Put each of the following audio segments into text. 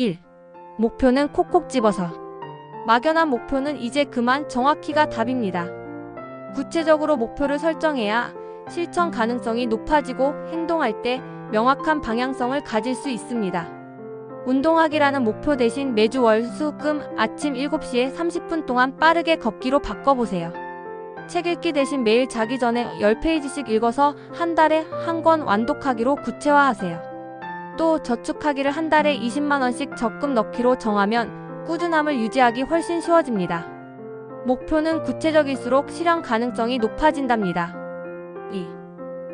1. 목표는 콕콕 집어서. 막연한 목표는 이제 그만 정확히가 답입니다. 구체적으로 목표를 설정해야 실천 가능성이 높아지고 행동할 때 명확한 방향성을 가질 수 있습니다. 운동하기라는 목표 대신 매주 월, 수, 금 아침 7시에 30분 동안 빠르게 걷기로 바꿔보세요. 책 읽기 대신 매일 자기 전에 10페이지씩 읽어서 한 달에 한 권 완독하기로 구체화하세요. 또 저축하기를 한 달에 20만원씩 적금 넣기로 정하면 꾸준함을 유지하기 훨씬 쉬워집니다. 목표는 구체적일수록 실현 가능성이 높아진답니다. 2.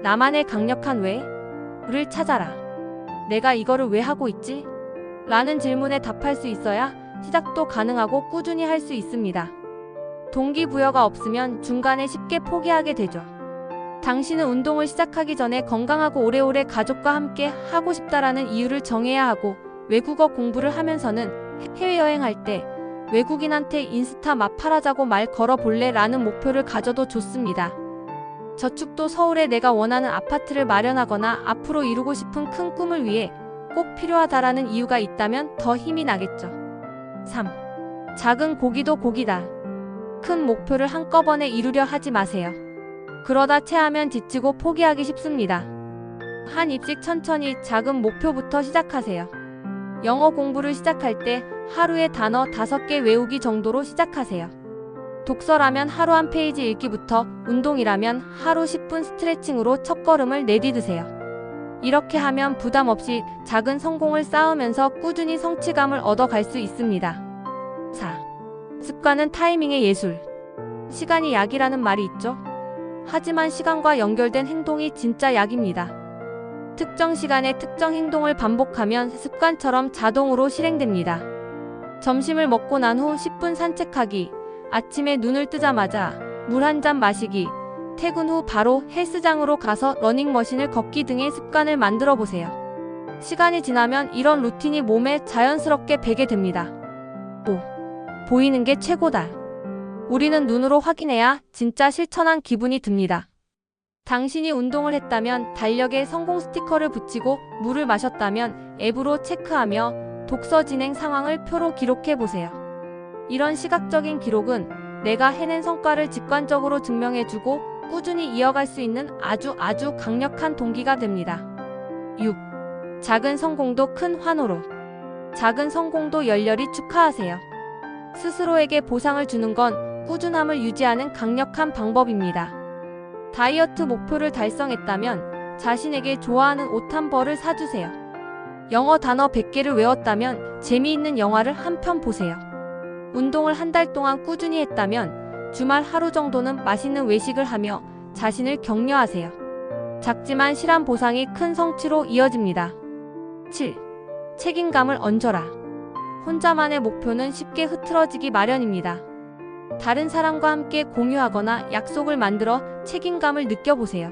나만의 강력한 왜를 찾아라. 내가 이거를 왜 하고 있지? 라는 질문에 답할 수 있어야 시작도 가능하고 꾸준히 할 수 있습니다. 동기부여가 없으면 중간에 쉽게 포기하게 되죠. 당신은 운동을 시작하기 전에 건강하고 오래오래 가족과 함께 하고 싶다라는 이유를 정해야 하고 외국어 공부를 하면서는 해외여행할 때 외국인한테 인스타 마팔하자고 말 걸어볼래 라는 목표를 가져도 좋습니다. 저축도 서울에 내가 원하는 아파트를 마련하거나 앞으로 이루고 싶은 큰 꿈을 위해 꼭 필요하다라는 이유가 있다면 더 힘이 나겠죠. 3. 작은 고기도 고기다. 큰 목표를 한꺼번에 이루려 하지 마세요. 그러다 체하면 지치고 포기하기 쉽습니다. 한 입씩 천천히 작은 목표부터 시작하세요. 영어 공부를 시작할 때 하루에 단어 5개 외우기 정도로 시작하세요. 독서라면 하루 한 페이지 읽기부터 운동이라면 하루 10분 스트레칭으로 첫걸음을 내디드세요. 이렇게 하면 부담 없이 작은 성공을 쌓으면서 꾸준히 성취감을 얻어갈 수 있습니다. 4. 습관은 타이밍의 예술. 시간이 약이라는 말이 있죠? 하지만 시간과 연결된 행동이 진짜 약입니다. 특정 시간에 특정 행동을 반복하면 습관처럼 자동으로 실행됩니다. 점심을 먹고 난 후 10분 산책하기, 아침에 눈을 뜨자마자 물 한 잔 마시기, 퇴근 후 바로 헬스장으로 가서 러닝머신을 걷기 등의 습관을 만들어 보세요. 시간이 지나면 이런 루틴이 몸에 자연스럽게 배게 됩니다. 5. 보이는 게 최고다. 우리는 눈으로 확인해야 진짜 실천한 기분이 듭니다. 당신이 운동을 했다면 달력에 성공 스티커를 붙이고 물을 마셨다면 앱으로 체크하며 독서 진행 상황을 표로 기록해 보세요. 이런 시각적인 기록은 내가 해낸 성과를 직관적으로 증명해주고 꾸준히 이어갈 수 있는 아주 아주 강력한 동기가 됩니다. 6. 작은 성공도 큰 환호로. 작은 성공도 열렬히 축하하세요. 스스로에게 보상을 주는 건 꾸준함을 유지하는 강력한 방법입니다. 다이어트 목표를 달성했다면 자신에게 좋아하는 옷 한 벌을 사주세요. 영어 단어 100개를 외웠다면 재미있는 영화를 한 편 보세요. 운동을 한 달 동안 꾸준히 했다면 주말 하루 정도는 맛있는 외식을 하며 자신을 격려하세요. 작지만 실한 보상이 큰 성취로 이어집니다. 7. 책임감을 얹어라. 혼자만의 목표는 쉽게 흐트러지기 마련입니다. 다른 사람과 함께 공유하거나 약속을 만들어 책임감을 느껴보세요.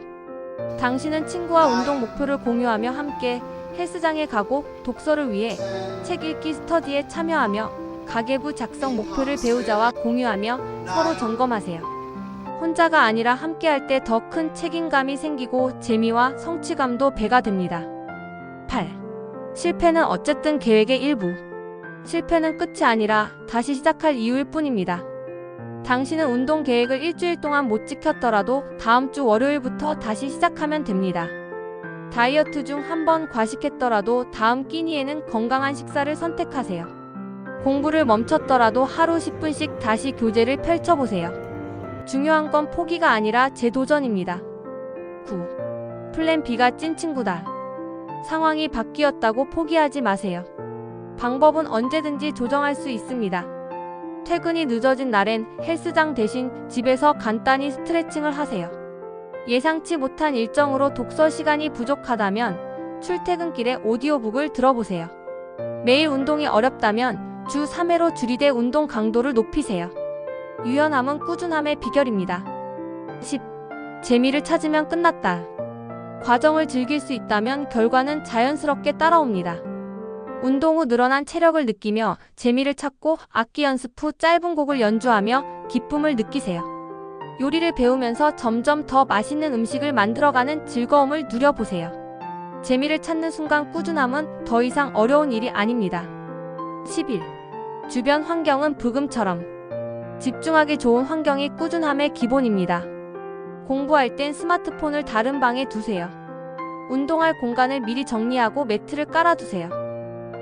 당신은 친구와 운동 목표를 공유하며 함께 헬스장에 가고 독서를 위해 책 읽기 스터디에 참여하며 가계부 작성 목표를 배우자와 공유하며 서로 점검하세요. 혼자가 아니라 함께할 때 더 큰 책임감이 생기고 재미와 성취감도 배가 됩니다. 8. 실패는 어쨌든 계획의 일부. 실패는 끝이 아니라 다시 시작할 이유일 뿐입니다. 당신은 운동 계획을 일주일 동안 못 지켰더라도 다음 주 월요일부터 다시 시작하면 됩니다. 다이어트 중 한 번 과식했더라도 다음 끼니에는 건강한 식사를 선택하세요. 공부를 멈췄더라도 하루 10분씩 다시 교재를 펼쳐보세요. 중요한 건 포기가 아니라 재도전입니다. 9. 플랜 B가 찐 친구다. 상황이 바뀌었다고 포기하지 마세요. 방법은 언제든지 조정할 수 있습니다. 퇴근이 늦어진 날엔 헬스장 대신 집에서 간단히 스트레칭을 하세요. 예상치 못한 일정으로 독서 시간이 부족하다면 출퇴근길에 오디오북을 들어보세요. 매일 운동이 어렵다면 주 3회로 줄이되 운동 강도를 높이세요. 유연함은 꾸준함의 비결입니다. 10. 재미를 찾으면 끝났다. 과정을 즐길 수 있다면 결과는 자연스럽게 따라옵니다. 운동 후 늘어난 체력을 느끼며 재미를 찾고 악기 연습 후 짧은 곡을 연주하며 기쁨을 느끼세요. 요리를 배우면서 점점 더 맛있는 음식을 만들어가는 즐거움을 누려보세요. 재미를 찾는 순간 꾸준함은 더 이상 어려운 일이 아닙니다. 11. 주변 환경은 불금처럼. 집중하기 좋은 환경이 꾸준함의 기본입니다. 공부할 땐 스마트폰을 다른 방에 두세요. 운동할 공간을 미리 정리하고 매트를 깔아두세요.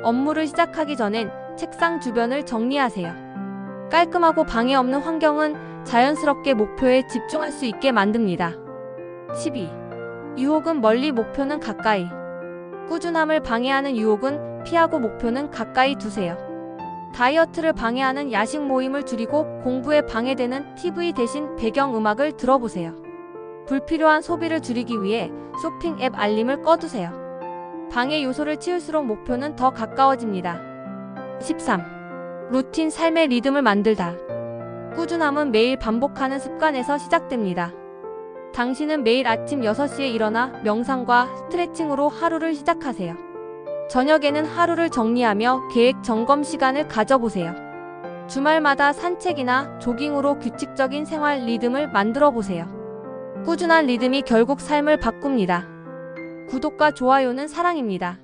업무를 시작하기 전엔 책상 주변을 정리하세요. 깔끔하고 방해 없는 환경은 자연스럽게 목표에 집중할 수 있게 만듭니다. 12. 유혹은 멀리 목표는 가까이. 꾸준함을 방해하는 유혹은 피하고 목표는 가까이 두세요. 다이어트를 방해하는 야식 모임을 줄이고 공부에 방해되는 TV 대신 배경음악을 들어보세요. 불필요한 소비를 줄이기 위해 쇼핑 앱 알림을 꺼두세요. 방해 요소를 치울수록 목표는 더 가까워집니다. 13. 루틴 삶의 리듬을 만들다. 꾸준함은 매일 반복하는 습관에서 시작됩니다. 당신은 매일 아침 6시에 일어나 명상과 스트레칭으로 하루를 시작하세요. 저녁에는 하루를 정리하며 계획 점검 시간을 가져보세요. 주말마다 산책이나 조깅으로 규칙적인 생활 리듬을 만들어 보세요. 꾸준한 리듬이 결국 삶을 바꿉니다. 구독과 좋아요는 사랑입니다.